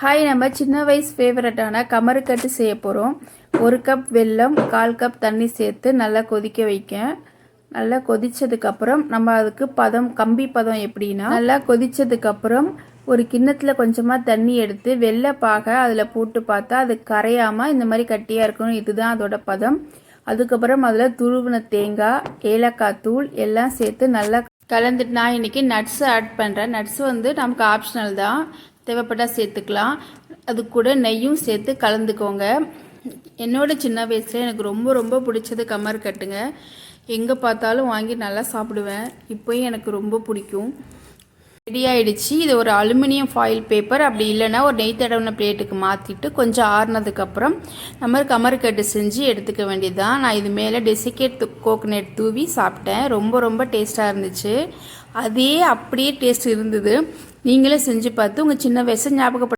Hi நம்ம சின்ன வயசு ஃபேவரட்டான கமருக்கட்டு செய்ய போகிறோம் ஒரு கப் வெல்லம் கால் கப் தண்ணி சேர்த்து நல்லா கொதிக்க வைக்க நல்லா கொதித்ததுக்கப்புறம் நம்ம அதுக்கு பதம் கம்பி பதம் எப்படின்னா நல்லா கொதித்ததுக்கப்புறம் ஒரு கிண்ணத்தில் கொஞ்சமாக தண்ணி எடுத்து வெள்ளை பாக அதில் போட்டு பார்த்தா அது கரையாமல் இந்த மாதிரி கட்டியாக இருக்கணும். இதுதான் அதோட பதம். அதுக்கப்புறம் அதில் துருவின தேங்காய் ஏலக்காய் தூள் எல்லாம் சேர்த்து நல்லா கலந்துட்டு நான் இன்றைக்கி நட்ஸ் ஆட் பண்ணுறேன் நட்ஸ் வந்து நமக்கு ஆப்ஷனல் தான். தேவைப்பட்டால் சேர்த்துக்கலாம். அது கூட நெய்யும் சேர்த்து கலந்துக்கோங்க. என்னோட சின்ன வயசில் எனக்கு ரொம்ப ரொம்ப பிடிச்சது கமர் கட்டுங்க. எங்கே பார்த்தாலும் வாங்கி நல்லா சாப்பிடுவேன். இப்போயும் எனக்கு ரொம்ப பிடிக்கும். ரெடி ஆயிடுச்சு. இது ஒரு அலுமினியம் ஃபாயில் பேப்பர் அப்படி இல்லைன்னா ஒரு நெய் தடவின பிளேட்டுக்கு மாற்றிட்டு கொஞ்சம் ஆறுனதுக்கப்புறம் நம்ம கமருக்கட்டு செஞ்சு எடுத்துக்க வேண்டியது தான் நான் இது மேலே டெசிகேட் கோகனட் தூவி சாப்பிட்டேன். ரொம்ப ரொம்ப டேஸ்ட்டாக இருந்துச்சு. அதே அப்படியே டேஸ்ட் இருந்தது. நீங்களே செஞ்சு பார்த்து உங்கள் சின்ன வயசு ஞாபகப்பட